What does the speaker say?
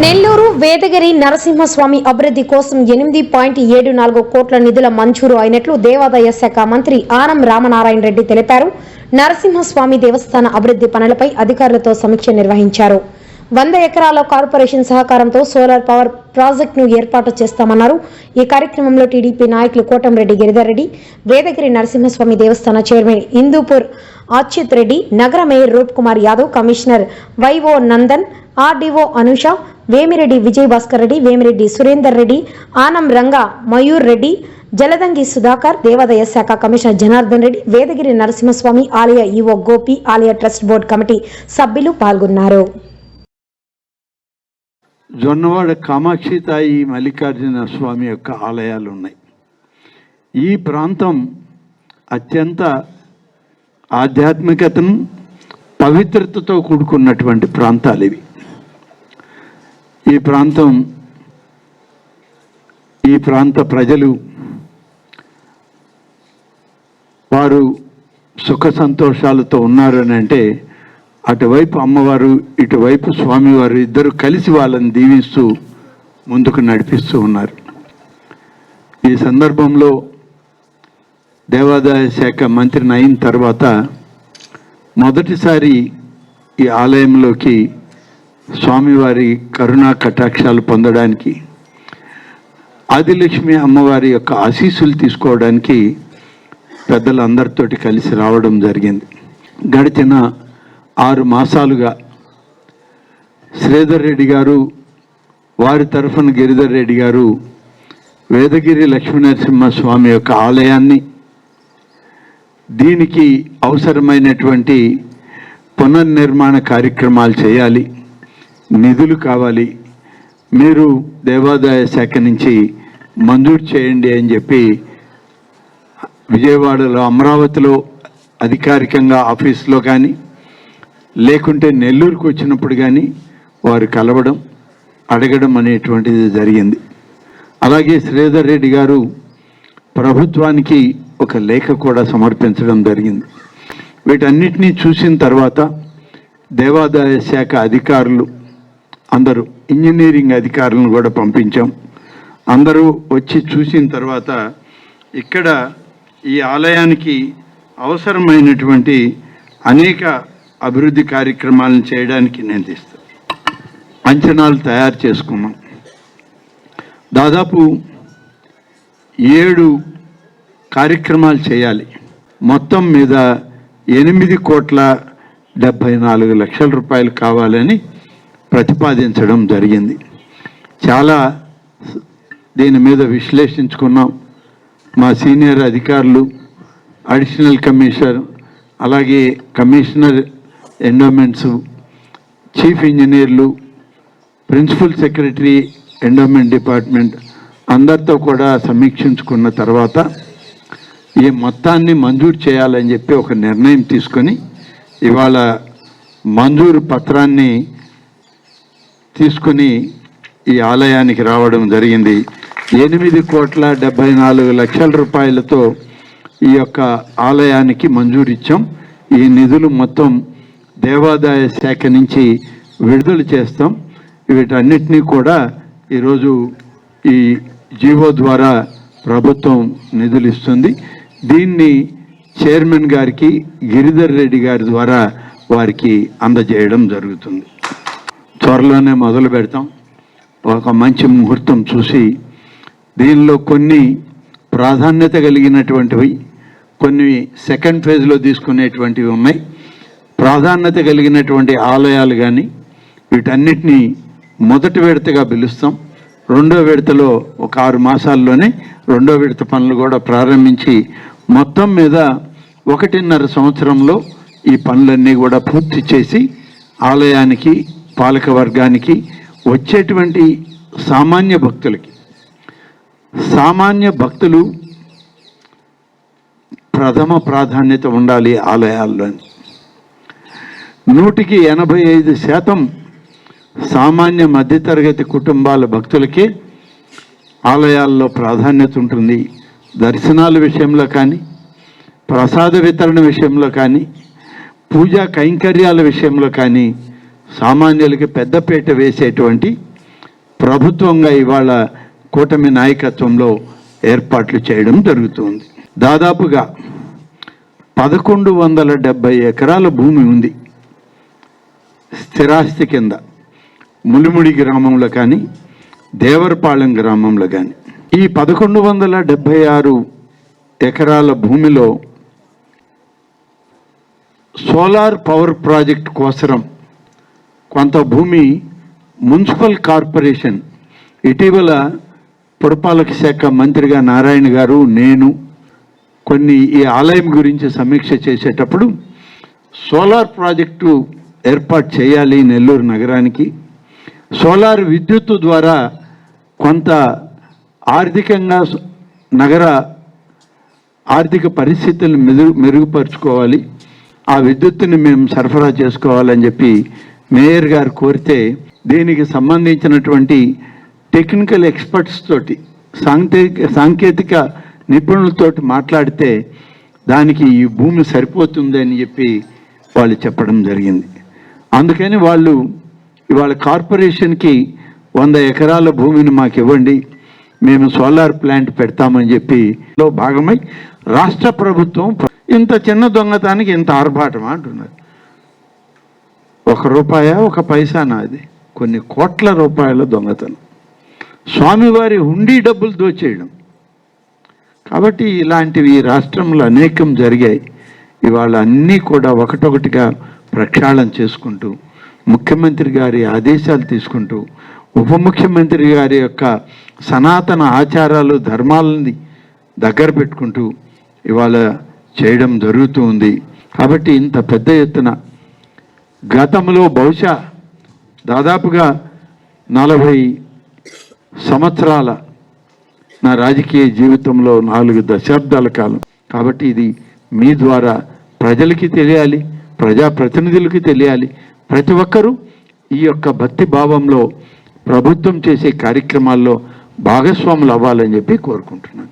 నెల్లూరు వేదగిరి నరసింహస్వామి అభివృద్ధి కోసం ఎనిమిది పాయింట్ ఏడు నాలుగు కోట్ల నిధుల మంజూరు అయినట్లు దేవాదాయ శాఖ మంత్రి ఆనం రామనారాయణ రెడ్డి తెలిపారు. నరసింహస్వామి దేవస్థాన అభివృద్ధి పనులపై అధికారులతో సమీక్ష నిర్వహించారు. వంద ఎకరాల కార్పొరేషన్ సహకారంతో సోలార్ పవర్ ప్రాజెక్టును ఏర్పాటు చేస్తామన్నారు. ఈ కార్యక్రమంలో టీడీపీ నాయకులు కోటంరెడ్డి గిరిధర్ రెడ్డి వేదగిరి నరసింహస్వామి దేవస్థాన చైర్మన్ ఇందూపూర్ అచ్యుత్ రెడ్డి నగర mayor Roop Kumar Yadav commissioner Y O Nandan RDO Anusha Vemireddy Vijayabhaskar Reddy Vemireddy Surender Reddy Anam Ranga Mayur Reddy Jaladanki Sudhakar దేవాదాయ శాఖ కమిషనర్ జనార్దన్ రెడ్డి వేదగిరి నరసింహస్వామి ఆలయ ఈవో గోపి ఆలయ ట్రస్ట్ బోర్డు కమిటీ సభ్యులు పాల్గొన్నారు. జొన్నవాడ కామాక్షి తాయి మల్లికార్జున స్వామి యొక్క ఆలయాలు ఉన్నాయి ఈ ప్రాంతం అత్యంత ఆధ్యాత్మికతను పవిత్రతతో కూడుకున్నటువంటి ప్రాంతాలు ఇవి. ఈ ప్రాంతం ఈ ప్రాంత ప్రజలు వారు సుఖ సంతోషాలతో ఉన్నారు అని అంటే అటువైపు అమ్మవారు ఇటువైపు స్వామివారు ఇద్దరు కలిసి వాళ్ళని దీవిస్తూ ముందుకు నడిపిస్తూ ఉన్నారు. ఈ సందర్భంలో దేవాదాయ శాఖ మంత్రిని అయిన తర్వాత మొదటిసారి ఈ ఆలయంలోకి స్వామివారి కరుణా కటాక్షాలు పొందడానికి ఆదిలక్ష్మి అమ్మవారి యొక్క ఆశీస్సులు తీసుకోవడానికి పెద్దలందరితోటి కలిసి రావడం జరిగింది. గడిచిన ఆరు మాసాలుగా శ్రీధర్ రెడ్డి గారు వారి తరఫున గిరిధర్ రెడ్డి గారు వేదగిరి లక్ష్మీనరసింహ స్వామి యొక్క ఆలయాన్ని దీనికి అవసరమైనటువంటి పునర్నిర్మాణ కార్యక్రమాలు చేయాలి. నిధులు కావాలి. మీరు దేవాదాయ శాఖ నుంచి మంజూరు చేయండి అని చెప్పి విజయవాడలో అమరావతిలో అధికారికంగా ఆఫీస్లో కానీ లేకుంటే నెల్లూరుకు వచ్చినప్పుడు కానీ వారు కలవడం అడగడం అనేటువంటిది జరిగింది. అలాగే శ్రీధర్ రెడ్డి గారు ప్రభుత్వానికి ఒక లేఖ కూడా సమర్పించడం జరిగింది. వీటన్నిటినీ చూసిన తర్వాత దేవాదాయ శాఖ అధికారులు అందరూ ఇంజనీరింగ్ అధికారులను కూడా పంపించాం. అందరూ వచ్చి చూసిన తర్వాత ఇక్కడ ఈ ఆలయానికి అవసరమైనటువంటి అనేక అభివృద్ధి కార్యక్రమాలను చేయడానికి నేను తీస్తాను అంచనాలు తయారు చేసుకున్నాం. దాదాపు ఏడు కార్యక్రమాలు చేయాలి. మొత్తం మీద ఎనిమిది కోట్ల డెబ్భై నాలుగు లక్షల రూపాయలు కావాలని ప్రతిపాదించడం జరిగింది. చాలా దీని మీద విశ్లేషించుకున్నాం. మా సీనియర్ అధికారులు అడిషనల్ కమిషనర్ అలాగే కమిషనర్ ఎండోమెంట్స్ చీఫ్ ఇంజనీర్లు ప్రిన్సిపల్ సెక్రటరీ ఎండోమెంట్ డిపార్ట్మెంట్ అందరితో కూడా సమీక్షించుకున్న తర్వాత ఈ మొత్తాన్ని మంజూరు చేయాలని చెప్పి ఒక నిర్ణయం తీసుకొని ఇవాళ మంజూరు పత్రాన్ని తీసుకుని ఈ ఆలయానికి రావడం జరిగింది. ఎనిమిది కోట్ల డెబ్బై నాలుగు లక్షల రూపాయలతో ఈ యొక్క ఆలయానికి మంజూరు ఇచ్చాం. ఈ నిధులు మొత్తం దేవాదాయ శాఖ నుంచి విడుదల చేస్తాం. వీటన్నిటినీ కూడా ఈరోజు ఈ జీవో ద్వారా ప్రభుత్వం నిధులు ఇస్తుంది. దీన్ని చైర్మన్ గారికి గిరిధర్ రెడ్డి గారి ద్వారా వారికి అందజేయడం జరుగుతుంది. త్వరలోనే మొదలు పెడతాం. ఒక మంచి ముహూర్తం చూసి దీనిలో కొన్ని ప్రాధాన్యత కలిగినటువంటివి కొన్ని సెకండ్ ఫేజ్లో తీసుకునేటువంటివి ఉన్నాయి. ప్రాధాన్యత కలిగినటువంటి ఆలయాలు కానీ వీటన్నిటినీ మొదటి విడతగా పిలుస్తాం. రెండో విడతలో ఒక ఆరు మాసాల్లోనే రెండో విడత పనులు కూడా ప్రారంభించి మొత్తం మీద ఒకటిన్నర సంవత్సరంలో ఈ పనులన్నీ కూడా పూర్తి చేసి ఆలయానికి పాలక వర్గానికి వచ్చేటువంటి సామాన్య భక్తులకి. సామాన్య భక్తులు ప్రథమ ప్రాధాన్యత ఉండాలి ఆలయాల్లోని. నూటికి ఎనభై ఐదు శాతం సామాన్య మధ్యతరగతి కుటుంబాల భక్తులకే ఆలయాల్లో ప్రాధాన్యత ఉంటుంది. దర్శనాల విషయంలో కానీ ప్రసాద వితరణ విషయంలో కానీ పూజా కైంకర్యాల విషయంలో కానీ సామాన్యులకి పెద్దపీట వేసేటువంటి ప్రభుత్వంగా ఇవాళ కూటమి నాయకత్వంలో ఏర్పాట్లు చేయడం జరుగుతుంది. దాదాపుగా పదకొండు వందల డెబ్బై ఎకరాల భూమి ఉంది. స్థిరాస్తి కింద ములిముడి గ్రామంలో కానీ దేవరపాలెం గ్రామంలో కానీ. ఈ పదకొండు వందల డెబ్బై ఆరు ఎకరాల భూమిలో సోలార్ పవర్ ప్రాజెక్ట్ కోసరం కొంత భూమి మున్సిపల్ కార్పొరేషన్. ఇటీవల పురపాలక శాఖ మంత్రిగా నారాయణ గారు నేను కొన్ని ఈ ఆలయం గురించి సమీక్ష చేసేటప్పుడు సోలార్ ప్రాజెక్టు ఏర్పాటు చేయాలి నెల్లూరు నగరానికి. సోలార్ విద్యుత్తు ద్వారా కొంత ఆర్థికంగా నగర ఆర్థిక పరిస్థితులను మెరుగు మెరుగుపరుచుకోవాలి. ఆ విద్యుత్తుని మేము సరఫరా చేసుకోవాలని చెప్పి మేయర్ గారు కోరితే దీనికి సంబంధించినటువంటి టెక్నికల్ ఎక్స్పర్ట్స్ తోటి సాంకేతిక సాంకేతిక నిపుణులతోటి మాట్లాడితే దానికి ఈ భూమి సరిపోతుంది అని చెప్పి వాళ్ళు చెప్పడం జరిగింది. అందుకని వాళ్ళు ఇవాళ కార్పొరేషన్కి వంద ఎకరాల భూమిని మాకు ఇవ్వండి మేము సోలార్ ప్లాంట్ పెడతామని చెప్పి లో భాగమై రాష్ట్ర ప్రభుత్వం ఇంత చిన్న దొంగతానికి ఇంత ఆర్భాటం అంటున్నారు. ఒక రూపాయ ఒక పైసా నాది కొన్ని కోట్ల రూపాయల దొంగతనం. స్వామివారి హుండీ డబ్బులు దోచేయడం. కాబట్టి ఇలాంటివి రాష్ట్రంలో అనేకం జరిగాయి. ఇవాళ అన్నీ కూడా ఒకటొకటిగా ప్రక్షాళన చేసుకుంటూ ముఖ్యమంత్రి గారి ఆదేశాలు తీసుకుంటూ ఉప ముఖ్యమంత్రి గారి యొక్క సనాతన ఆచారాలు ధర్మాలని దగ్గర పెట్టుకుంటూ ఇవాళ చేయడం జరుగుతూ ఉంది. కాబట్టి ఇంత పెద్ద ఎత్తున గతంలో బహుశా దాదాపుగా నలభై సంవత్సరాల నా రాజకీయ జీవితంలో నాలుగు దశాబ్దాల కాలం. కాబట్టి ఇది మీ ద్వారా ప్రజలకి తెలియాలి ప్రజాప్రతినిధులకి తెలియాలి. ప్రతి ఒక్కరూ ఈ యొక్క భక్తి భావంలో ప్రభుత్వం చేసే కార్యక్రమాల్లో భాగస్వాములు అవ్వాలని చెప్పి కోరుకుంటున్నాను.